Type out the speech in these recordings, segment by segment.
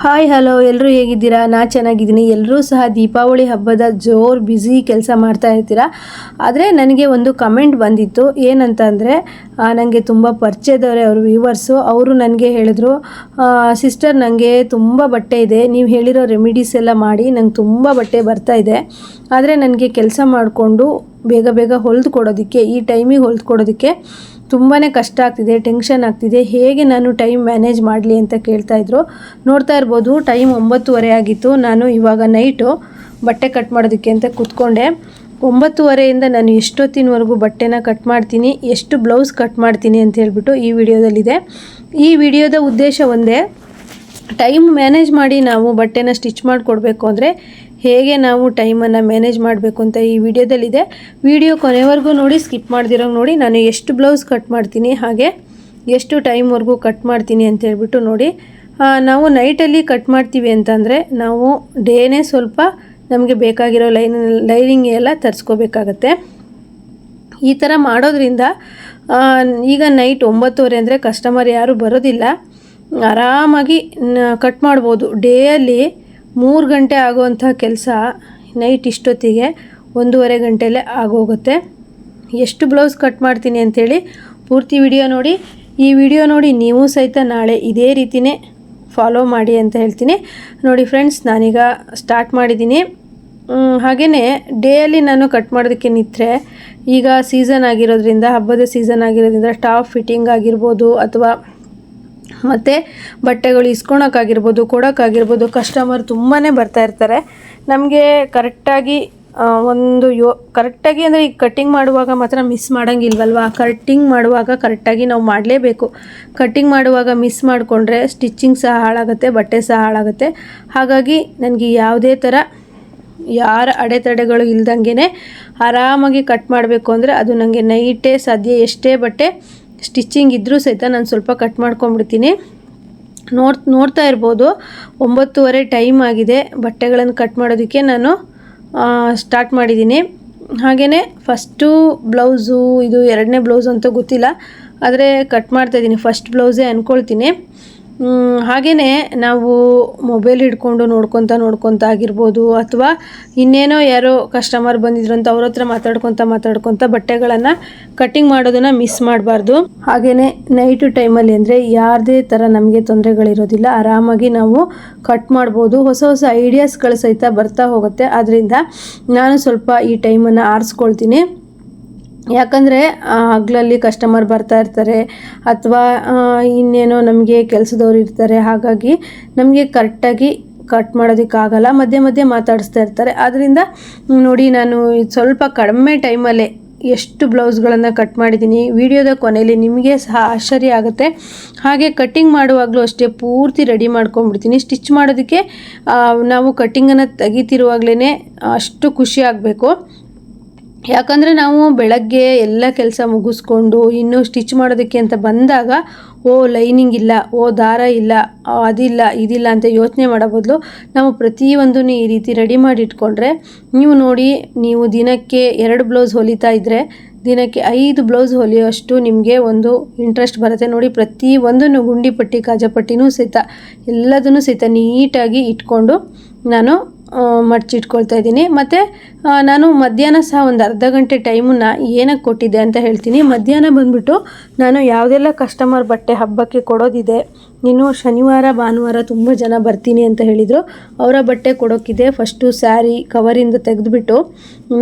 Hi hello ಎಲ್ಲರೂ ಹೇಗಿದ್ದೀರಾ? ನಾ ಚೆನ್ನಾಗಿದ್ದೀನಿ. ಎಲ್ಲರೂ ಸಹ ದೀಪಾವಳಿ ಹಬ್ಬದ ಜೋರು ಬ್ಯುಸಿ ಕೆಲಸ ಮಾಡ್ತಾ ಇರ್ತೀರಾ? ಆದರೆ ನನಗೆ ಒಂದು ಕಮೆಂಟ್ ಬಂದಿತ್ತು. ಏನಂತ ಅಂದರೆ ನನಗೆ ತುಂಬ ಪರಿಚಯದವರೇ ಅವರು ವ್ಯೂವರ್ಸು ಅವರು ನನಗೆ ಹೇಳಿದ್ರು ಸಿಸ್ಟರ್ ನನಗೆ ತುಂಬ ಬಟ್ಟೆ ಇದೆ. ನೀವು ಹೇಳಿರೋ ರೆಮಿಡೀಸ್ ಎಲ್ಲ ಮಾಡಿ ನಂಗೆ ತುಂಬ ಬಟ್ಟೆ ಬರ್ತಾ ಇದೆ. ಆದರೆ ನನಗೆ ಕೆಲಸ ಮಾಡಿಕೊಂಡು ಬೇಗ ಬೇಗ ಹೊಲಿದು ಕೊಡೋದಕ್ಕೆ ಈ ಟೈಮಿಗೆ ಹೊಲಿದು ಕೊಡೋದಕ್ಕೆ ತುಂಬಾ ಕಷ್ಟ ಆಗ್ತಿದೆ ಟೆನ್ಷನ್ ಆಗ್ತಿದೆ. ಹೇಗೆ ನಾನು ಟೈಮ್ ಮ್ಯಾನೇಜ್ ಮಾಡಲಿ ಅಂತ ಕೇಳ್ತಾ ಇದ್ರು. ನೋಡ್ತಾ ಇರ್ಬೋದು ಟೈಮ್ ಒಂಬತ್ತುವರೆ ಆಗಿತ್ತು. ನಾನು ಇವಾಗ ನೈಟು ಬಟ್ಟೆ ಕಟ್ ಮಾಡೋದಕ್ಕೆ ಅಂತ ಕೂತ್ಕೊಂಡೆ. ಒಂಬತ್ತುವರೆಯಿಂದ ನಾನು ಎಷ್ಟೊತ್ತಿನವರೆಗೂ ಬಟ್ಟೆನ ಕಟ್ ಮಾಡ್ತೀನಿ, ಎಷ್ಟು ಬ್ಲೌಸ್ ಕಟ್ ಮಾಡ್ತೀನಿ ಅಂತ ಹೇಳ್ಬಿಟ್ಟು ಈ ವಿಡಿಯೋದಲ್ಲಿದೆ. ಈ ವಿಡಿಯೋದ ಉದ್ದೇಶ ಒಂದೇ ಟೈಮ್ ಮ್ಯಾನೇಜ್ ಮಾಡಿ ನಾವು ಬಟ್ಟೆನ ಸ್ಟಿಚ್ ಮಾಡಿಕೊಡ್ಬೇಕು ಅಂದರೆ ಹೇಗೆ ನಾವು ಟೈಮನ್ನು ಮ್ಯಾನೇಜ್ ಮಾಡಬೇಕು ಅಂತ ಈ ವಿಡಿಯೋದಲ್ಲಿದೆ. ವಿಡಿಯೋ ಕೊನೆವರೆಗೂ ನೋಡಿ, ಸ್ಕಿಪ್ ಮಾಡ್ದಿರೋ ನೋಡಿ. ನಾನು ಎಷ್ಟು ಬ್ಲೌಸ್ ಕಟ್ ಮಾಡ್ತೀನಿ, ಹಾಗೆ ಎಷ್ಟು ಟೈಮ್ವರೆಗೂ ಕಟ್ ಮಾಡ್ತೀನಿ ಅಂತ ಹೇಳ್ಬಿಟ್ಟು ನೋಡಿ. ನಾವು ನೈಟಲ್ಲಿ ಕಟ್ ಮಾಡ್ತೀವಿ ಅಂತಂದರೆ ನಾವು ಡೇನೇ ಸ್ವಲ್ಪ ನಮಗೆ ಬೇಕಾಗಿರೋ ಲೈನ್, ಲೈನಿಂಗ್ ಎಲ್ಲ ತರಿಸ್ಕೋಬೇಕಾಗತ್ತೆ. ಈ ಥರ ಮಾಡೋದ್ರಿಂದ ಈಗ ನೈಟ್ ಒಂಬತ್ತುವರೆ ಅಂದರೆ ಕಸ್ಟಮರ್ ಯಾರೂ ಬರೋದಿಲ್ಲ. ಆರಾಮಾಗಿ ಕಟ್ ಮಾಡ್ಬೋದು. ಡೇಯಲ್ಲಿ ಮೂರು ಗಂಟೆ ಆಗುವಂಥ ಕೆಲಸ ನೈಟ್ ಇಷ್ಟೊತ್ತಿಗೆ ಒಂದೂವರೆ ಗಂಟೆಯಲ್ಲೇ ಆಗೋಗುತ್ತೆ. ಎಷ್ಟು ಬ್ಲೌಸ್ ಕಟ್ ಮಾಡ್ತೀನಿ ಅಂಥೇಳಿ ಪೂರ್ತಿ ವಿಡಿಯೋ ನೋಡಿ. ಈ ವಿಡಿಯೋ ನೋಡಿ ನೀವು ಸಹಿತ ನಾಳೆ ಇದೇ ರೀತಿಯೇ ಫಾಲೋ ಮಾಡಿ ಅಂತ ಹೇಳ್ತೀನಿ. ನೋಡಿ ಫ್ರೆಂಡ್ಸ್ ನಾನೀಗ ಸ್ಟಾರ್ಟ್ ಮಾಡಿದ್ದೀನಿ. ಹಾಗೆಯೇ ಡೇಯಲ್ಲಿ ನಾನು ಕಟ್ ಮಾಡೋದಕ್ಕೆ ನಿಂತರೆ ಈಗ ಸೀಸನ್ ಆಗಿರೋದ್ರಿಂದ, ಹಬ್ಬದ ಸೀಸನ್ ಆಗಿರೋದ್ರಿಂದ ಟಾಪ್ ಫಿಟ್ಟಿಂಗ್ ಆಗಿರ್ಬೋದು ಅಥವಾ ಮತ್ತು ಬಟ್ಟೆಗಳು ಇಸ್ಕೊಳಕ್ಕಾಗಿರ್ಬೋದು, ಕೊಡೋಕ್ಕಾಗಿರ್ಬೋದು ಕಸ್ಟಮರ್ ತುಂಬಾ ಬರ್ತಾ ಇರ್ತಾರೆ. ನಮಗೆ ಕರೆಕ್ಟಾಗಿ ಒಂದು ಯೋ ಕರೆಕ್ಟಾಗಿ ಅಂದರೆ ಈಗ ಕಟ್ಟಿಂಗ್ ಮಾಡುವಾಗ ಮಾತ್ರ ಮಿಸ್ ಮಾಡೋಂಗಿಲ್ವಲ್ವಾ? ಕಟ್ಟಿಂಗ್ ಮಾಡುವಾಗ ಕರೆಕ್ಟಾಗಿ ನಾವು ಮಾಡಲೇಬೇಕು. ಕಟ್ಟಿಂಗ್ ಮಾಡುವಾಗ ಮಿಸ್ ಮಾಡಿಕೊಂಡ್ರೆ ಸ್ಟಿಚ್ಚಿಂಗ್ ಸಹ ಹಾಳಾಗುತ್ತೆ, ಬಟ್ಟೆ ಸಹ ಹಾಳಾಗುತ್ತೆ. ಹಾಗಾಗಿ ನನಗೆ ಯಾವುದೇ ಥರ ಯಾರ ಅಡೆತಡೆಗಳು ಇಲ್ದಂಗೆ ಆರಾಮಾಗಿ ಕಟ್ ಮಾಡಬೇಕು ಅಂದರೆ ಅದು ನನಗೆ ನೈಟೇ ಸದ್ಯ ಎಷ್ಟೇ ಬಟ್ಟೆ ಸ್ಟಿಚ್ಚಿಂಗ್ ಇದ್ದರೂ ಸಹಿತ ನಾನು ಸ್ವಲ್ಪ ಕಟ್ ಮಾಡ್ಕೊಂಡ್ಬಿಡ್ತೀನಿ. ನೋಡ್, ನೋಡ್ತಾ ಇರ್ಬೋದು. ಒಂಬತ್ತುವರೆ ಟೈಮ್ ಆಗಿದೆ. ಬಟ್ಟೆಗಳನ್ನು ಕಟ್ ಮಾಡೋದಕ್ಕೆ ನಾನು ಸ್ಟಾರ್ಟ್ ಮಾಡಿದ್ದೀನಿ. ಹಾಗೇ ಫಸ್ಟು ಬ್ಲೌಸು ಇದು ಎರಡನೇ ಬ್ಲೌಸ್ ಅಂತ ಗೊತ್ತಿಲ್ಲ. ಆದರೆ ಕಟ್ ಮಾಡ್ತಾಯಿದ್ದೀನಿ ಫಸ್ಟ್ ಬ್ಲೌಸೇ ಅಂದ್ಕೊಳ್ತೀನಿ ಹಾಗೆಯೇ ನಾವು ಮೊಬೈಲ್ ಹಿಡ್ಕೊಂಡು ನೋಡ್ಕೊತ ನೋಡ್ಕೊತ ಆಗಿರ್ಬೋದು ಅಥವಾ ಇನ್ನೇನೋ ಯಾರೋ ಕಸ್ಟಮರ್ ಬಂದಿದ್ರು ಅಂತ ಅವ್ರ ಹತ್ರ ಮಾತಾಡ್ಕೊತ ಮಾತಾಡ್ಕೊತ ಬಟ್ಟೆಗಳನ್ನು ಕಟ್ಟಿಂಗ್ ಮಾಡೋದನ್ನು ಮಿಸ್ ಮಾಡಬಾರ್ದು. ಹಾಗೆಯೇ ನೈಟು ಟೈಮಲ್ಲಿ ಅಂದರೆ ಯಾರದೇ ಥರ ನಮಗೆ ತೊಂದರೆಗಳಿರೋದಿಲ್ಲ. ಆರಾಮಾಗಿ ನಾವು ಕಟ್ ಮಾಡ್ಬೋದು. ಹೊಸ ಹೊಸ ಐಡಿಯಾಸ್ಗಳು ಸಹಿತ ಬರ್ತಾ ಹೋಗುತ್ತೆ. ಆದ್ದರಿಂದ ನಾನು ಸ್ವಲ್ಪ ಈ ಟೈಮನ್ನು ಆರಿಸ್ಕೊಳ್ತೀನಿ. ಯಾಕಂದರೆ ಹಗ್ಲಲ್ಲಿ ಕಸ್ಟಮರ್ ಬರ್ತಾ ಇರ್ತಾರೆ, ಅಥವಾ ಇನ್ನೇನೋ ನಮಗೆ ಕೆಲಸದವ್ರು ಇರ್ತಾರೆ, ಹಾಗಾಗಿ ನಮಗೆ ಕರೆಕ್ಟಾಗಿ ಕಟ್ ಮಾಡೋದಕ್ಕಾಗಲ್ಲ, ಮಧ್ಯೆ ಮಧ್ಯೆ ಮಾತಾಡಿಸ್ತಾ ಇರ್ತಾರೆ. ಆದ್ದರಿಂದ ನೋಡಿ, ನಾನು ಸ್ವಲ್ಪ ಕಡಿಮೆ ಟೈಮಲ್ಲೇ ಎಷ್ಟು ಬ್ಲೌಸ್ಗಳನ್ನು ಕಟ್ ಮಾಡಿದ್ದೀನಿ, ವಿಡಿಯೋದ ಕೊನೆಯಲ್ಲಿ ನಿಮಗೆ ಸಹ ಆಶ್ಚರ್ಯ ಆಗುತ್ತೆ. ಹಾಗೆ ಕಟ್ಟಿಂಗ್ ಮಾಡುವಾಗಲೂ ಅಷ್ಟೇ ಪೂರ್ತಿ ರೆಡಿ ಮಾಡ್ಕೊಂಡ್ಬಿಡ್ತೀನಿ. ಸ್ಟಿಚ್ ಮಾಡೋದಕ್ಕೆ ನಾವು ಕಟ್ಟಿಂಗನ್ನು ತೆಗಿತಿರುವಾಗಲೇ ಅಷ್ಟು ಖುಷಿ ಆಗಬೇಕು. ಯಾಕಂದರೆ ನಾವು ಬೆಳಗ್ಗೆ ಎಲ್ಲ ಕೆಲಸ ಮುಗಿಸ್ಕೊಂಡು ಇನ್ನೂ ಸ್ಟಿಚ್ ಮಾಡೋದಕ್ಕೆ ಅಂತ ಬಂದಾಗ, ಓ ಲೈನಿಂಗ್ ಇಲ್ಲ, ಓ, ದಾರ ಇಲ್ಲ ಅದಿಲ್ಲ, ಇದಿಲ್ಲ ಅಂತ ಯೋಚನೆ ಮಾಡೋ ಬದಲು ನಾವು ಪ್ರತಿಯೊಂದೂ ಈ ರೀತಿ ರೆಡಿ ಮಾಡಿ ಇಟ್ಕೊಂಡ್ರೆ, ನೀವು ನೋಡಿ, ನೀವು ದಿನಕ್ಕೆ ಎರಡು ಬ್ಲೌಸ್ ಹೊಲಿತಾ ಇದ್ದರೆ ದಿನಕ್ಕೆ ಐದು ಬ್ಲೌಸ್ ಹೊಲಿಯೋಷ್ಟು ನಿಮಗೆ ಒಂದು ಇಂಟ್ರೆಸ್ಟ್ ಬರುತ್ತೆ. ನೋಡಿ ಪ್ರತಿ ಒಂದನ್ನು ಗುಂಡಿ ಪಟ್ಟಿ ಕಾಜಪಟ್ಟಿನೂ ಸಹಿತ ಎಲ್ಲದನ್ನು ಸಹಿತ ನೀಟಾಗಿ ಇಟ್ಕೊಂಡು ನಾನು ಮಡ್ಚಿಟ್ಕೊಳ್ತಾ ಇದ್ದೀನಿ. ಮತ್ತು ನಾನು ಮಧ್ಯಾಹ್ನ ಸಹ ಒಂದು ಅರ್ಧ ಗಂಟೆ ಟೈಮನ್ನು ಏನಕ್ಕೆ ಕೊಟ್ಟಿದ್ದೆ ಅಂತ ಹೇಳ್ತೀನಿ. ಮಧ್ಯಾಹ್ನ ಬಂದುಬಿಟ್ಟು ನಾನು ಯಾವುದೆಲ್ಲ ಕಸ್ಟಮರ್ ಬಟ್ಟೆ ಹಬ್ಬಕ್ಕೆ ಕೊಡೋದಿದೆ ನೀನು ಶನಿವಾರ, ಭಾನುವಾರ ತುಂಬ ಜನ ಬರ್ತೀನಿ ಅಂತ ಹೇಳಿದರು. ಅವರ ಬಟ್ಟೆ ಕೊಡೋಕ್ಕಿದೆ ಫಸ್ಟು ಸ್ಯಾರಿ ಕವರಿಂದ ತೆಗೆದುಬಿಟ್ಟು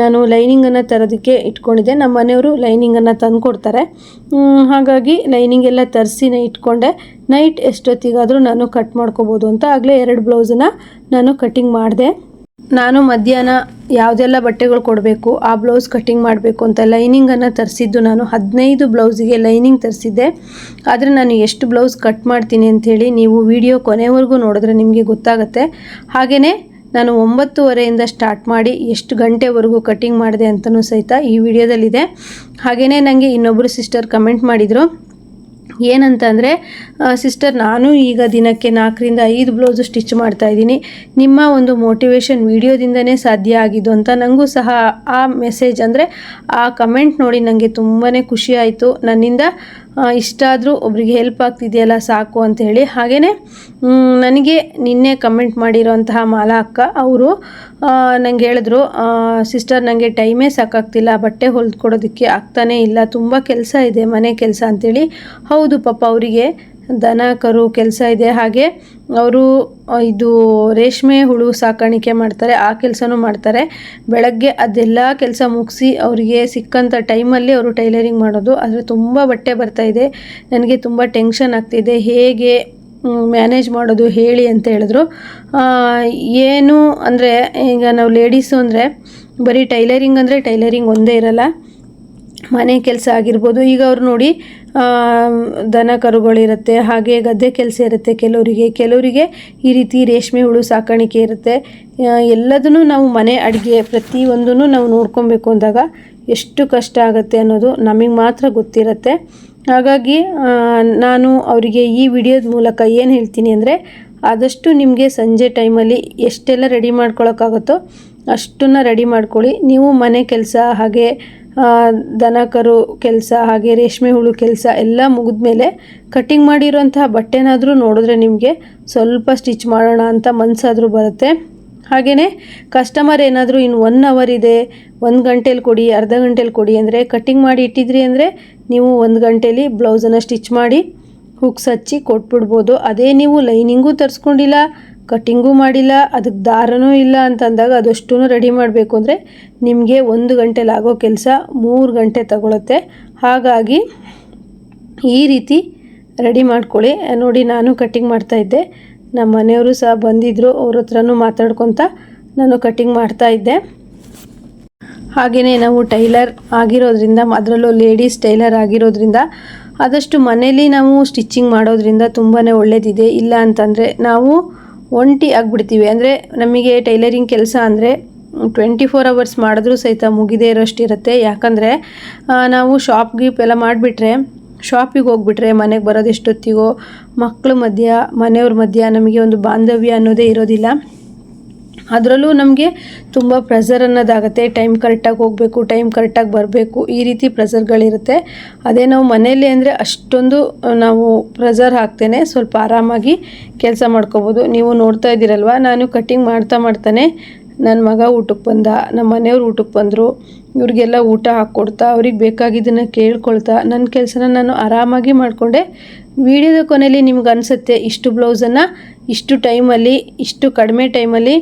ನಾನು ಲೈನಿಂಗನ್ನು ತರೋದಕ್ಕೆ ಇಟ್ಕೊಂಡಿದ್ದೆ. ನಮ್ಮ ಮನೆಯವರು ಲೈನಿಂಗನ್ನು ತಂದು ಕೊಡ್ತಾರೆ ಹಾಗಾಗಿ ಲೈನಿಂಗ್ ಎಲ್ಲ ತರಿಸಿ ಇಟ್ಕೊಂಡೆ. ನೈಟ್ ಎಷ್ಟೊತ್ತಿಗಾದರೂ ನಾನು ಕಟ್ ಮಾಡ್ಕೋಬೋದು ಅಂತ ಆಗಲೇ ಎರಡು ಬ್ಲೌಸನ್ನು ನಾನು ಕಟ್ಟಿಂಗ್ ಮಾಡಿದೆ. ನಾನು ಮಧ್ಯಾಹ್ನ ಯಾವುದೆಲ್ಲ ಬಟ್ಟೆಗಳು ಕೊಡಬೇಕು, ಆ ಬ್ಲೌಸ್ ಕಟ್ಟಿಂಗ್ ಮಾಡಬೇಕು ಅಂತ ಲೈನಿಂಗನ್ನು ತರಿಸಿದ್ದು ನಾನು ಹದಿನೈದು ಬ್ಲೌಸಿಗೆ ಲೈನಿಂಗ್ ತರಿಸಿದ್ದೆ. ಆದರೆ ನಾನು ಎಷ್ಟು ಬ್ಲೌಸ್ ಕಟ್ ಮಾಡ್ತೀನಿ ಅಂಥೇಳಿ ನೀವು ವಿಡಿಯೋ ಕೊನೆವರೆಗೂ ನೋಡಿದ್ರೆ ನಿಮಗೆ ಗೊತ್ತಾಗುತ್ತೆ. ಹಾಗೆಯೇ ನಾನು ಒಂಬತ್ತುವರೆಯಿಂದ ಸ್ಟಾರ್ಟ್ ಮಾಡಿ ಎಷ್ಟು ಗಂಟೆವರೆಗೂ ಕಟ್ಟಿಂಗ್ ಮಾಡಿದೆ ಅಂತಲೂ ಸಹಿತ ಈ ವಿಡಿಯೋದಲ್ಲಿದೆ. ಹಾಗೆಯೇ ನನಗೆ ಇನ್ನೊಬ್ಬರು ಸಿಸ್ಟರ್ ಕಮೆಂಟ್ ಮಾಡಿದರು. ಏನಂತಂದರೆ ಸಿಸ್ಟರ್ ನಾನು ಈಗ ದಿನಕ್ಕೆ ನಾಲ್ಕರಿಂದ ಐದು ಬ್ಲೌಸು ಸ್ಟಿಚ್ ಮಾಡ್ತಾ ಇದ್ದೀನಿ. ನಿಮ್ಮ ಒಂದು ಮೋಟಿವೇಶನ್ ವಿಡಿಯೋದಿಂದನೇ ಸಾಧ್ಯ ಆಗಿದ್ದು ಅಂತ ನನಗೂ ಸಹ ಆ ಮೆಸೇಜ್ ಅಂದರೆ ಆ ಕಮೆಂಟ್ ನೋಡಿ ನನಗೆ ತುಂಬಾ ಖುಷಿ ಆಯಿತು. ನನ್ನಿಂದ ಇಷ್ಟಾದರೂ ಒಬ್ರಿಗೆ ಹೆಲ್ಪ್ ಆಗ್ತಿದೆಯಲ್ಲ ಸಾಕು ಅಂತ ಹೇಳಿ. ಹಾಗೆಯೇ ನನಗೆ ನಿನ್ನೆ ಕಮೆಂಟ್ ಮಾಡಿರೋಂತಹ ಮಾಲಾ ಅಕ್ಕ ಅವರು ನನಗೆ ಹೇಳಿದ್ರು ಸಿಸ್ಟರ್ ನನಗೆ ಟೈಮೇ ಸಾಕಾಗ್ತಿಲ್ಲ, ಬಟ್ಟೆ ಹೊಲ್ದ್ಕೊಡೋದಕ್ಕೆ ಆಗ್ತಾನೇ ಇಲ್ಲ, ತುಂಬ ಕೆಲಸ ಇದೆ, ಮನೆ ಕೆಲಸ ಅಂತೇಳಿ. ಹೌದು ಪಾಪ ಅವರಿಗೆ ದನ, ಕರು ಕೆಲಸ ಇದೆ. ಹಾಗೆ ಅವರು ಇದು ರೇಷ್ಮೆ ಹುಳು ಸಾಕಾಣಿಕೆ ಮಾಡ್ತಾರೆ, ಆ ಕೆಲಸನೂ ಮಾಡ್ತಾರೆ. ಬೆಳಗ್ಗೆ ಅದೆಲ್ಲ ಕೆಲಸ ಮುಗಿಸಿ ಅವರಿಗೆ ಸಿಕ್ಕಂಥ ಟೈಮಲ್ಲಿ ಅವರು ಟೈಲರಿಂಗ್ ಮಾಡೋದು. ಆದರೆ ತುಂಬ ಬಟ್ಟೆ ಬರ್ತಾ ಇದೆ. ನನಗೆ ತುಂಬ ಟೆನ್ಷನ್ ಆಗ್ತಿದೆ. ಹೇಗೆ ಮ್ಯಾನೇಜ್ ಮಾಡೋದು ಹೇಳಿ ಅಂತ ಹೇಳಿದ್ರು. ಏನು ಅಂದರೆ, ಈಗ ನಾವು ಲೇಡೀಸು ಅಂದರೆ ಬರೀ ಟೈಲರಿಂಗ್ ಅಂದರೆ ಟೈಲರಿಂಗ್ ಒಂದೇ ಇರಲ್ಲ. ಮನೆ ಕೆಲಸ ಆಗಿರ್ಬೋದು. ಈಗ ಅವ್ರು ನೋಡಿ ದನ ಕರುಗಳಿರುತ್ತೆ ಹಾಗೆ ಗದ್ದೆ ಕೆಲಸ ಇರುತ್ತೆ ಕೆಲವರಿಗೆ. ಕೆಲವರಿಗೆ ಈ ರೀತಿ ರೇಷ್ಮೆ ಹುಳು ಸಾಕಾಣಿಕೆ ಇರುತ್ತೆ. ಎಲ್ಲದನ್ನು ನಾವು ಮನೆ ಅಡುಗೆ ಪ್ರತಿಯೊಂದನ್ನು ನಾವು ನೋಡ್ಕೊಬೇಕು ಅಂದಾಗ ಎಷ್ಟು ಕಷ್ಟ ಆಗುತ್ತೆ ಅನ್ನೋದು ನಮಗೆ ಮಾತ್ರ ಗೊತ್ತಿರುತ್ತೆ. ಹಾಗಾಗಿ ನಾನು ಅವರಿಗೆ ಈ ವಿಡಿಯೋದ ಮೂಲಕ ಏನು ಹೇಳ್ತೀನಿ ಅಂದರೆ, ಆದಷ್ಟು ನಿಮಗೆ ಸಂಜೆ ಟೈಮಲ್ಲಿ ಎಷ್ಟೆಲ್ಲ ರೆಡಿ ಮಾಡ್ಕೊಳ್ಳೋಕ್ಕಾಗುತ್ತೋ ಅಷ್ಟನ್ನು ರೆಡಿ ಮಾಡ್ಕೊಳ್ಳಿ. ನೀವು ಮನೆ ಕೆಲಸ ಹಾಗೆ ದನ ಕರು ಕೆಲಸ, ಹಾಗೆ ರೇಷ್ಮೆ ಹುಳು ಕೆಲಸ ಎಲ್ಲ ಮುಗಿದ್ಮೇಲೆ ಕಟ್ಟಿಂಗ್ ಮಾಡಿರೋಂತಹ ಬಟ್ಟೆನಾದರೂ ನೋಡಿದ್ರೆ ನಿಮಗೆ ಸ್ವಲ್ಪ ಸ್ಟಿಚ್ ಮಾಡೋಣ ಅಂತ ಮನಸ್ಸಾದರೂ ಬರುತ್ತೆ. ಹಾಗೆಯೇ ಕಸ್ಟಮರ್ ಏನಾದರೂ ಇನ್ನು ಒನ್ ಅವರ್ ಇದೆ, ಒಂದು ಗಂಟೇಲಿ ಕೊಡಿ, ಅರ್ಧ ಗಂಟೇಲಿ ಕೊಡಿ ಅಂದರೆ ಕಟ್ಟಿಂಗ್ ಮಾಡಿ ಇಟ್ಟಿದ್ರಿ ಅಂದರೆ ನೀವು ಒಂದು ಗಂಟೇಲಿ ಬ್ಲೌಸನ್ನು ಸ್ಟಿಚ್ ಮಾಡಿ ಹುಕ್ಸ್ ಹಚ್ಚಿ ಕೊಟ್ಬಿಡ್ಬೋದು. ಅದೇ ನೀವು ಲೈನಿಂಗೂ ತರಿಸ್ಕೊಂಡಿಲ್ಲ ಕಟ್ಟಿಂಗೂ ಮಾಡಿಲ್ಲ, ಅದಕ್ಕೆ ದಾರನೂ ಇಲ್ಲ ಅಂತಂದಾಗ ಅದಷ್ಟು ರೆಡಿ ಮಾಡಬೇಕು ಅಂದರೆ ನಿಮಗೆ ಒಂದು ಗಂಟೆಲಾಗೋ ಕೆಲಸ ಮೂರು ಗಂಟೆ ತಗೊಳುತ್ತೆ. ಹಾಗಾಗಿ ಈ ರೀತಿ ರೆಡಿ ಮಾಡ್ಕೊಳ್ಳಿ. ನೋಡಿ, ನಾನು ಕಟ್ಟಿಂಗ್ ಮಾಡ್ತಾಯಿದ್ದೆ ನಮ್ಮ ಮನೆಯವರು ಸಹ ಬಂದಿದ್ದರು ಅವ್ರ ಹತ್ರನೂ ಮಾತಾಡ್ಕೊತ ನಾನು ಕಟ್ಟಿಂಗ್ ಮಾಡ್ತಾಯಿದ್ದೆ ಹಾಗೆಯೇ ನಾವು ಟೈಲರ್ ಆಗಿರೋದ್ರಿಂದ, ಅದರಲ್ಲೂ ಲೇಡೀಸ್ ಟೈಲರ್ ಆಗಿರೋದ್ರಿಂದ ಆದಷ್ಟು ಮನೇಲಿ ನಾವು ಸ್ಟಿಚ್ಚಿಂಗ್ ಮಾಡೋದ್ರಿಂದ ತುಂಬಾ ಒಳ್ಳೆಯದಿದೆ ಇಲ್ಲ ಅಂತಂದರೆ ನಾವು ಒಂಟಿ ಆಗಿಬಿಡ್ತೀವಿ. ಅಂದರೆ ನಮಗೆ ಟೈಲರಿಂಗ್ ಕೆಲಸ ಅಂದರೆ ಟ್ವೆಂಟಿ ಫೋರ್ ಅವರ್ಸ್ ಮಾಡಿದ್ರೂ ಸಹಿತ ಮುಗಿದೇ ಇರೋಷ್ಟಿರುತ್ತೆ. ಯಾಕಂದರೆ ನಾವು ಶಾಪ್ ಗೀಪ್ ಎಲ್ಲ ಮಾಡಿಬಿಟ್ರೆ ಶಾಪಿಗೆ ಹೋಗ್ಬಿಟ್ರೆ ಮನೆಗೆ ಬರೋದು ಎಷ್ಟೊತ್ತಿಗೋ ಮಕ್ಕಳ ಮಧ್ಯ, ಮನೆಯವ್ರ ಮಧ್ಯ ನಮಗೆ ಒಂದು ಬಾಂಧವ್ಯ ಅನ್ನೋದೇ ಇರೋದಿಲ್ಲ. ಅದರಲ್ಲೂ ನಮಗೆ ತುಂಬ ಪ್ರೆಸರ್ ಅನ್ನೋದಾಗುತ್ತೆ. ಟೈಮ್ ಕರೆಕ್ಟಾಗಿ ಹೋಗಬೇಕು ಟೈಮ್ ಕರೆಕ್ಟಾಗಿ ಬರಬೇಕು, ಈ ರೀತಿ ಪ್ರೆಸರ್ಗಳಿರುತ್ತೆ ಅದೇ ನಾವು ಮನೆಯಲ್ಲಿ ಅಂದರೆ ಅಷ್ಟೊಂದು ನಾವು ಪ್ರೆಸರ್ ಹಾಕ್ತೇನೆ, ಸ್ವಲ್ಪ ಆರಾಮಾಗಿ ಕೆಲಸ ಮಾಡ್ಕೋಬೋದು. ನೀವು ನೋಡ್ತಾ ಇದ್ದೀರಲ್ವ, ನಾನು ಕಟ್ಟಿಂಗ್ ಮಾಡ್ತಾ ಮಾಡ್ತಾನೆ. ನನ್ನ ಮಗ ಊಟಕ್ಕೆ ಬಂದ ನಮ್ಮ ಮನೆಯವ್ರು ಊಟಕ್ಕೆ ಬಂದರು. ಇವ್ರಿಗೆಲ್ಲ ಊಟ ಹಾಕ್ಕೊಡ್ತಾ ಅವ್ರಿಗೆ ಬೇಕಾಗಿದ್ದನ್ನು ಕೇಳ್ಕೊಳ್ತಾ ನನ್ನ ಕೆಲಸನ ನಾನು ಆರಾಮಾಗಿ ಮಾಡಿಕೊಂಡೆ. ವಿಡಿಯೋದ ಕೊನೆಯಲ್ಲಿ ನಿಮ್ಗೆ ಅನಿಸುತ್ತೆ, ಇಷ್ಟು ಬ್ಲೌಸನ್ನು ಇಷ್ಟು ಟೈಮಲ್ಲಿ ಇಷ್ಟು ಕಡಿಮೆ ಟೈಮಲ್ಲಿ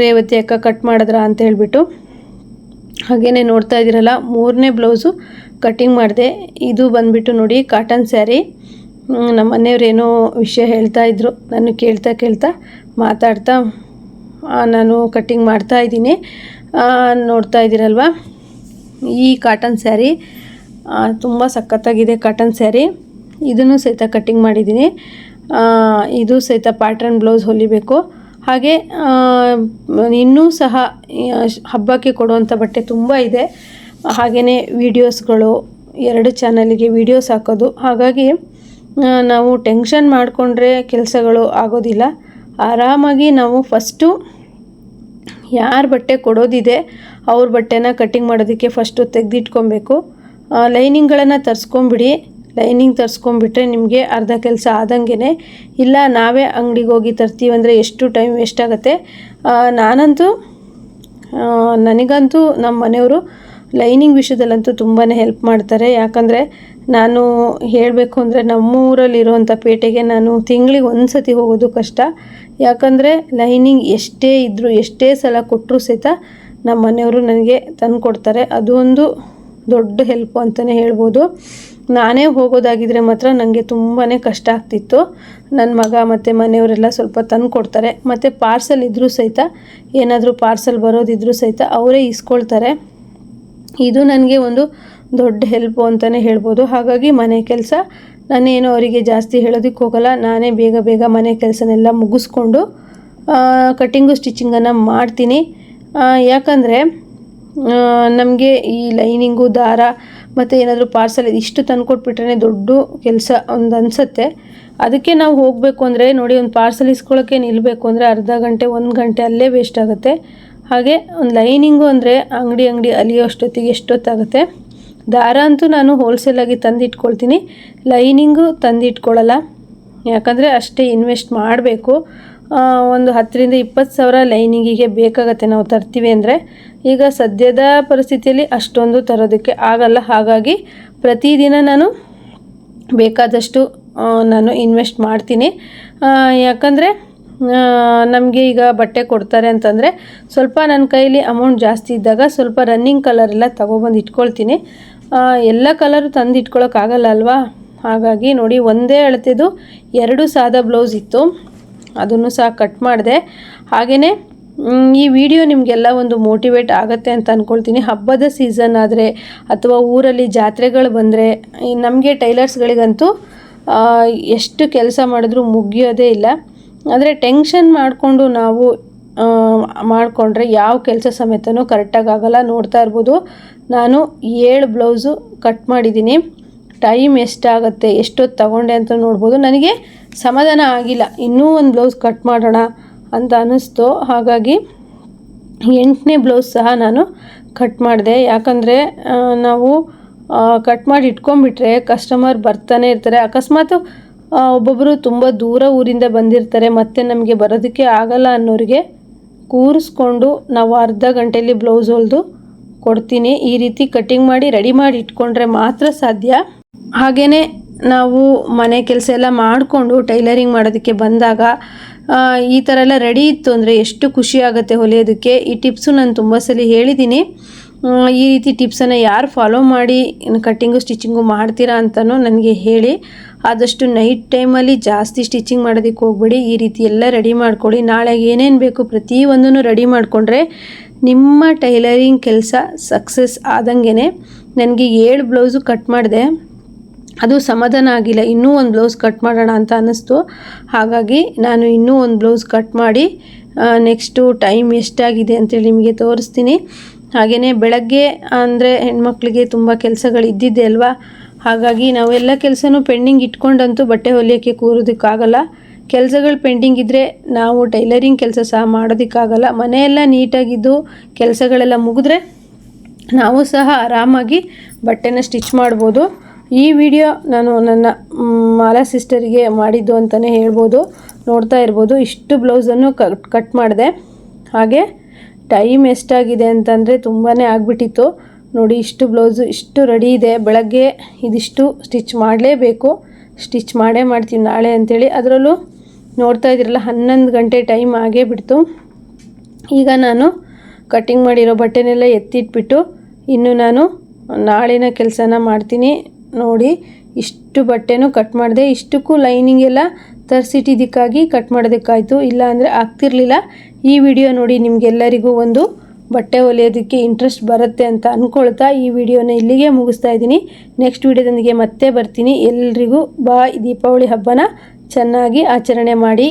ರೇವತಿ ಅಕ್ಕ ಕಟ್ ಮಾಡಿದ್ರ ಅಂತ ಹೇಳ್ಬಿಟ್ಟು. ಹಾಗೇನೆ ನೋಡ್ತಾ ಇದ್ದೀರಲ್ಲ, ಮೂರನೇ ಬ್ಲೌಸು ಕಟ್ಟಿಂಗ್ ಮಾಡಿದೆ. ಇದು ಬಂದ್ಬಿಟ್ಟು ನೋಡಿ ಕಾಟನ್ ಸ್ಯಾರಿ ನಮ್ಮ ಮನೆಯವ್ರು ಏನೋ ವಿಷಯ ಹೇಳ್ತಾ ಇದ್ರು. ನಾನು ಕೇಳ್ತಾ ಕೇಳ್ತಾ ಮಾತಾಡ್ತಾ ನಾನು ಕಟ್ಟಿಂಗ್ ಮಾಡ್ತಾ ಇದ್ದೀನಿ. ನೋಡ್ತಾ ಇದ್ದೀರಲ್ವ? ಈ ಕಾಟನ್ ಸ್ಯಾರಿ ತುಂಬ ಸಖತ್ತಾಗಿದೆ ಕಾಟನ್ ಸ್ಯಾರಿ ಇದನ್ನು ಸಹಿತ ಕಟ್ಟಿಂಗ್ ಮಾಡಿದ್ದೀನಿ. ಇದು ಸಹಿತ ಪ್ಯಾಟ್ರನ್ ಬ್ಲೌಸ್ ಹೊಲಿಬೇಕು. ಹಾಗೆ ಇನ್ನೂ ಸಹ ಹಬ್ಬಕ್ಕೆ ಕೊಡುವಂಥ ಬಟ್ಟೆ ತುಂಬ ಇದೆ. ಹಾಗೆಯೇ ವೀಡಿಯೋಸ್ಗಳು, ಎರಡು ಚಾನಲಿಗೆ ವೀಡಿಯೋಸ್ ಹಾಕೋದು. ಹಾಗಾಗಿ ನಾವು ಟೆನ್ಷನ್ ಮಾಡಿಕೊಂಡ್ರೆ ಕೆಲಸಗಳು ಆಗೋದಿಲ್ಲ. ಆರಾಮಾಗಿ ನಾವು ಫಸ್ಟು ಯಾರು ಬಟ್ಟೆ ಕೊಡೋದಿದೆ, ಅವ್ರ ಬಟ್ಟೆನ ಕಟ್ಟಿಂಗ್ ಮಾಡೋದಕ್ಕೆ ಫಸ್ಟು ತೆಗೆದಿಟ್ಕೊಬೇಕು. ಲೈನಿಂಗ್ಗಳನ್ನು ತರಿಸ್ಕೊಂಬಿಡಿ. ಲೈನಿಂಗ್ ತರಿಸ್ಕೊಂಡ್ಬಿಟ್ರೆ ನಿಮಗೆ ಅರ್ಧ ಕೆಲಸ ಆದಂಗೆ ಇಲ್ಲ, ನಾವೇ ಅಂಗಡಿಗೆ ಹೋಗಿ ತರ್ತೀವಿ ಅಂದರೆ ಎಷ್ಟು ಟೈಮ್ ವೇಸ್ಟ್ ಆಗುತ್ತೆ? ನಾನಂತೂ ನನಗಂತೂ ನಮ್ಮ ಮನೆಯವರು ಲೈನಿಂಗ್ ವಿಷಯದಲ್ಲಂತೂ ತುಂಬಾ ಹೆಲ್ಪ್ ಮಾಡ್ತಾರೆ. ಯಾಕಂದರೆ ನಾನು ಹೇಳಬೇಕು ಅಂದರೆ ನಮ್ಮೂರಲ್ಲಿರುವಂಥ ಪೇಟೆಗೆ ನಾನು ತಿಂಗಳಿಗೆ ಒಂದು ಸತಿ ಹೋಗೋದು ಕಷ್ಟ. ಯಾಕಂದರೆ ಲೈನಿಂಗ್ ಎಷ್ಟೇ ಇದ್ದರೂ ಎಷ್ಟೇ ಸಲ ಕೊಟ್ಟರೂ ಸಹಿತ ನಮ್ಮ ಮನೆಯವರು ನನಗೆ ತಂದು ಕೊಡ್ತಾರೆ ಅದು ಒಂದು ದೊಡ್ಡ ಹೆಲ್ಪು ಅಂತಲೇ ಹೇಳ್ಬೋದು. ನಾನೇ ಹೋಗೋದಾಗಿದ್ದರೆ ಮಾತ್ರ ನನಗೆ ತುಂಬಾ ಕಷ್ಟ ಆಗ್ತಿತ್ತು. ನನ್ನ ಮಗ ಮತ್ತು ಮನೆಯವರೆಲ್ಲ ಸ್ವಲ್ಪ ತಂದು ಕೊಡ್ತಾರೆ. ಮತ್ತು ಪಾರ್ಸಲ್ ಇದ್ದರೂ ಸಹಿತ, ಏನಾದರೂ ಪಾರ್ಸಲ್ ಬರೋದಿದ್ರೂ ಸಹಿತ ಅವರೇ ಇಸ್ಕೊಳ್ತಾರೆ. ಇದು ನನಗೆ ಒಂದು ದೊಡ್ಡ ಹೆಲ್ಪು ಅಂತಲೇ ಹೇಳ್ಬೋದು. ಹಾಗಾಗಿ ಮನೆ ಕೆಲಸ, ನಾನೇನು ಅವರಿಗೆ ಜಾಸ್ತಿ ಹೇಳೋದಕ್ಕೆ ಹೋಗಲ್ಲ. ನಾನೇ ಬೇಗ ಬೇಗ ಮನೆ ಕೆಲಸನೆಲ್ಲ ಮುಗಿಸ್ಕೊಂಡು ಕಟ್ಟಿಂಗು ಸ್ಟಿಚಿಂಗನ್ನು ಮಾಡ್ತೀನಿ. ಯಾಕಂದರೆ ನಮಗೆ ಈ ಲೈನಿಂಗು ದಾರ ಮತ್ತು ಏನಾದರೂ ಪಾರ್ಸಲ್ ಇಷ್ಟು ತಂದು ಕೊಟ್ಬಿಟ್ರೆ ದೊಡ್ಡ ಕೆಲಸ ಒಂದು ಅನಿಸುತ್ತೆ. ಅದಕ್ಕೆ ನಾವು ಹೋಗಬೇಕು ಅಂದರೆ ನೋಡಿ ಒಂದು ಪಾರ್ಸಲ್ ಇಸ್ಕೊಳ್ಳೋಕ್ಕೆ ನಿಲ್ಲಬೇಕು ಅಂದರೆ ಅರ್ಧ ಗಂಟೆ, ಒಂದು ಗಂಟೆ ಅಲ್ಲೇ ವೇಸ್ಟ್ ಆಗುತ್ತೆ. ಹಾಗೆ ಒಂದು ಲೈನಿಂಗು ಅಂದರೆ ಅಂಗಡಿ ಅಂಗಡಿ ಅಲಿಯೋ ಅಷ್ಟೊತ್ತಿಗೆ ಎಷ್ಟೊತ್ತಾಗುತ್ತೆ. ದಾರ ಅಂತೂ ನಾನು ಹೋಲ್ಸೇಲಾಗಿ ತಂದಿಟ್ಕೊಳ್ತೀನಿ ಲೈನಿಂಗು ತಂದಿಟ್ಕೊಳ್ಳಲ್ಲ ಯಾಕಂದರೆ ಅಷ್ಟೇ ಇನ್ವೆಸ್ಟ್ ಮಾಡಬೇಕು. ಒಂದು ಹತ್ತರಿಂದ ಇಪ್ಪತ್ತು ಸಾವಿರ ಲೈನಿಂಗಿಗೆ ಬೇಕಾಗತ್ತೆ ನಾವು ತರ್ತೀವಿ ಅಂದರೆ ಈಗ ಸದ್ಯದ ಪರಿಸ್ಥಿತಿಯಲ್ಲಿ ಅಷ್ಟೊಂದು ತರೋದಕ್ಕೆ ಆಗಲ್ಲ. ಹಾಗಾಗಿ ಪ್ರತಿದಿನ ನಾನು ಬೇಕಾದಷ್ಟು ನಾನು ಇನ್ವೆಸ್ಟ್ ಮಾಡ್ತೀನಿ. ಯಾಕಂದರೆ ನಮಗೆ ಈಗ ಬಟ್ಟೆ ಕೊಡ್ತಾರೆ ಅಂತಂದರೆ ಸ್ವಲ್ಪ ನನ್ನ ಕೈಲಿ ಅಮೌಂಟ್ ಜಾಸ್ತಿ ಇದ್ದಾಗ ಸ್ವಲ್ಪ ರನ್ನಿಂಗ್ ಕಲರ್ ಎಲ್ಲ ತೊಗೊಬಂದು ಇಟ್ಕೊಳ್ತೀನಿ. ಎಲ್ಲ ಕಲರು ತಂದು ಇಟ್ಕೊಳೋಕ್ಕಾಗಲ್ಲ ಅಲ್ವಾ? ಹಾಗಾಗಿ ನೋಡಿ, ಒಂದೇ ಅಳತೆದು ಎರಡು ಸಾದ ಬ್ಲೌಸ್ ಇತ್ತು. ಅದನ್ನು ಸಹ ಕಟ್ ಮಾಡಿದೆ. ಹಾಗೆಯೇ ಈ ವಿಡಿಯೋ ನಿಮಗೆಲ್ಲ ಒಂದು ಮೋಟಿವೇಟ್ ಆಗುತ್ತೆ ಅಂತ ಅಂದ್ಕೊಳ್ತೀನಿ ಹಬ್ಬದ ಸೀಸನ್ ಆದರೆ ಅಥವಾ ಊರಲ್ಲಿ ಜಾತ್ರೆಗಳು ಬಂದರೆ ನಮಗೆ ಟೈಲರ್ಸ್ಗಳಿಗಂತೂ ಎಷ್ಟು ಕೆಲಸ ಮಾಡಿದ್ರೂ ಮುಗಿಯೋದೇ ಇಲ್ಲ. ಆದರೆ ಟೆನ್ಷನ್ ಮಾಡಿಕೊಂಡು ನಾವು ಮಾಡಿಕೊಂಡ್ರೆ ಯಾವ ಕೆಲಸ ಸಮೇತನೂ ಕರೆಕ್ಟಾಗಿ ಆಗಲ್ಲ. ನೋಡ್ತಾ ಇರ್ಬೋದು. ನಾನು ಏಳು ಬ್ಲೌಸು ಕಟ್ ಮಾಡಿದ್ದೀನಿ. ಟೈಮ್ ಎಷ್ಟಾಗುತ್ತೆ, ಎಷ್ಟೊತ್ತು ತಗೊಂಡೆ ಅಂತ ನೋಡ್ಬೋದು. ನನಗೆ ಸಮಾಧಾನ ಆಗಿಲ್ಲ. ಇನ್ನೂ ಒಂದು ಬ್ಲೌಸ್ ಕಟ್ ಮಾಡೋಣ ಅಂತ ಅನ್ನಿಸ್ತು. ಹಾಗಾಗಿ ಎಂಟನೇ ಬ್ಲೌಸ್ ಸಹ ನಾನು ಕಟ್ ಮಾಡಿದೆ. ಯಾಕಂದರೆ ನಾವು ಕಟ್ ಮಾಡಿ ಇಟ್ಕೊಂಡ್ಬಿಟ್ರೆ ಕಸ್ಟಮರ್ ಬರ್ತಾನೆ ಇರ್ತಾರೆ. ಅಕಸ್ಮಾತ್ ಒಬ್ಬೊಬ್ಬರು ತುಂಬ ದೂರ ಊರಿಂದ ಬಂದಿರ್ತಾರೆ. ಮತ್ತು ನಮಗೆ ಬರೋದಕ್ಕೆ ಆಗಲ್ಲ ಅನ್ನೋರಿಗೆ ಕೂರಿಸ್ಕೊಂಡು ನಾವು ಅರ್ಧ ಗಂಟೆಯಲ್ಲಿ ಬ್ಲೌಸ್ ಹೊಲಿದು ಕೊಡ್ತೀನಿ. ಈ ರೀತಿ ಕಟ್ಟಿಂಗ್ ಮಾಡಿ ರೆಡಿ ಮಾಡಿ ಇಟ್ಕೊಂಡ್ರೆ ಮಾತ್ರ ಸಾಧ್ಯ. ಹಾಗೆಯೇ ನಾವು ಮನೆ ಕೆಲಸ ಎಲ್ಲ ಮಾಡಿಕೊಂಡು ಟೈಲರಿಂಗ್ ಮಾಡೋದಕ್ಕೆ ಬಂದಾಗ ಈ ಥರ ಎಲ್ಲ ರೆಡಿ ಇತ್ತು ಅಂದರೆ ಎಷ್ಟು ಖುಷಿಯಾಗುತ್ತೆ ಹೊಲಿಯೋದಕ್ಕೆ. ಈ ಟಿಪ್ಸು ನಾನು ತುಂಬ ಸಲ ಹೇಳಿದ್ದೀನಿ ಈ ರೀತಿ ಟಿಪ್ಸನ್ನು ಯಾರು ಫಾಲೋ ಮಾಡಿ ಕಟ್ಟಿಂಗು ಸ್ಟಿಚಿಂಗು ಮಾಡ್ತೀರಾ ಅಂತಲೂ ನನಗೆ ಹೇಳಿ. ಆದಷ್ಟು ನೈಟ್ ಟೈಮಲ್ಲಿ ಜಾಸ್ತಿ ಸ್ಟಿಚಿಂಗ್ ಮಾಡೋದಕ್ಕೆ ಹೋಗ್ಬೇಡಿ. ಈ ರೀತಿ ಎಲ್ಲ ರೆಡಿ ಮಾಡ್ಕೊಳ್ಳಿ. ನಾಳೆ ಏನೇನು ಬೇಕು ಪ್ರತಿಯೊಂದನ್ನು ರೆಡಿ ಮಾಡಿಕೊಂಡ್ರೆ ನಿಮ್ಮ ಟೈಲರಿಂಗ್ ಕೆಲಸ ಸಕ್ಸಸ್ ಆದಂಗೆ ನನಗೆ ಏಳು ಬ್ಲೌಸು ಕಟ್ ಮಾಡಿದೆ. ಅದು ಸಮಾಧಾನ ಆಗಿಲ್ಲ. ಇನ್ನೂ ಒಂದು ಬ್ಲೌಸ್ ಕಟ್ ಮಾಡೋಣ ಅಂತ ಅನ್ನಿಸ್ತು. ಹಾಗಾಗಿ ನಾನು ಇನ್ನೂ ಒಂದು ಬ್ಲೌಸ್ ಕಟ್ ಮಾಡಿ ನೆಕ್ಸ್ಟು ಟೈಮ್ ಎಷ್ಟಾಗಿದೆ ಅಂತೇಳಿ ನಿಮಗೆ ತೋರಿಸ್ತೀನಿ. ಹಾಗೆಯೇ ಬೆಳಗ್ಗೆ ಅಂದರೆ ಹೆಣ್ಮಕ್ಳಿಗೆ ತುಂಬ ಕೆಲಸಗಳು ಇದ್ದಿದ್ದೆ ಅಲ್ವಾ? ಹಾಗಾಗಿ ನಾವೆಲ್ಲ ಕೆಲಸನೂ ಪೆಂಡಿಂಗ್ ಇಟ್ಕೊಂಡಂತೂ ಬಟ್ಟೆ ಹೊಲಿಯೋಕ್ಕೆ ಕೂರೋದಕ್ಕಾಗಲ್ಲ. ಕೆಲಸಗಳು ಪೆಂಡಿಂಗ್ ಇದ್ದರೆ ನಾವು ಟೈಲರಿಂಗ್ ಕೆಲಸ ಸಹ ಮಾಡೋದಕ್ಕಾಗಲ್ಲ. ಮನೆಯೆಲ್ಲ ನೀಟಾಗಿದ್ದು ಕೆಲಸಗಳೆಲ್ಲ ಮುಗಿದ್ರೆ ನಾವು ಸಹ ಆರಾಮಾಗಿ ಬಟ್ಟೆನ ಸ್ಟಿಚ್ ಮಾಡ್ಬೋದು. ಈ ವಿಡಿಯೋ ನಾನು ನನ್ನ ಮಾಲಾ ಸಿಸ್ಟರಿಗೆ ಮಾಡಿದ್ದು ಅಂತಲೇ ಹೇಳ್ಬೋದು. ನೋಡ್ತಾ ಇರ್ಬೋದು. ಇಷ್ಟು ಬ್ಲೌಸನ್ನು ಕಟ್ ಕಟ್ ಮಾಡಿದೆ. ಹಾಗೆ ಟೈಮ್ ಎಷ್ಟಾಗಿದೆ ಅಂತಂದರೆ ತುಂಬಾ ಆಗಿಬಿಟ್ಟಿತ್ತು. ನೋಡಿ, ಇಷ್ಟು ಬ್ಲೌಸು ಇಷ್ಟು ರೆಡಿ ಇದೆ. ಬೆಳಗ್ಗೆ ಇದಿಷ್ಟು ಸ್ಟಿಚ್ ಮಾಡಲೇಬೇಕು. ಸ್ಟಿಚ್ ಮಾಡೇ ಮಾಡ್ತೀನಿ ನಾಳೆ ಅಂಥೇಳಿ ಅದರಲ್ಲೂ ನೋಡ್ತಾ ಇದ್ದೀರಲ್ಲ, ಹನ್ನೊಂದು ಗಂಟೆ ಟೈಮ್ ಆಗೇ ಬಿಡ್ತು. ಈಗ ನಾನು ಕಟ್ಟಿಂಗ್ ಮಾಡಿರೋ ಬಟ್ಟೆನೆಲ್ಲ ಎತ್ತಿಟ್ಬಿಟ್ಟು, ಇನ್ನು ನಾನು ನಾಳಿನ ಕೆಲಸನ ಮಾಡ್ತೀನಿ. ನೋಡಿ, ಇಷ್ಟು ಬಟ್ಟೆನೂ ಕಟ್ ಮಾಡಿದೆ, ಇಷ್ಟಕ್ಕೂ ಲೈನಿಂಗ್ ಎಲ್ಲ ತರಿಸಿಟ್ಟಿದ್ದಕ್ಕಾಗಿ ಕಟ್ ಮಾಡೋದಕ್ಕಾಯಿತು. ಇಲ್ಲ ಅಂದರೆ ಆಗ್ತಿರ್ಲಿಲ್ಲ. ಈ ವಿಡಿಯೋ ನೋಡಿ ನಿಮಗೆಲ್ಲರಿಗೂ ಒಂದು ಬಟ್ಟೆ ಹೊಲಿಯೋದಕ್ಕೆ ಇಂಟ್ರೆಸ್ಟ್ ಬರುತ್ತೆ ಅಂತ ಅಂದ್ಕೊಳ್ತಾ ಈ ವಿಡಿಯೋನ ಇಲ್ಲಿಗೆ ಮುಗಿಸ್ತಾ ಇದ್ದೀನಿ. ನೆಕ್ಸ್ಟ್ ವಿಡಿಯೋದೊಂದಿಗೆ ಮತ್ತೆ ಬರ್ತೀನಿ. ಎಲ್ರಿಗೂ ಬಾ ದೀಪಾವಳಿ ಹಬ್ಬನ ಚೆನ್ನಾಗಿ ಆಚರಣೆ ಮಾಡಿ.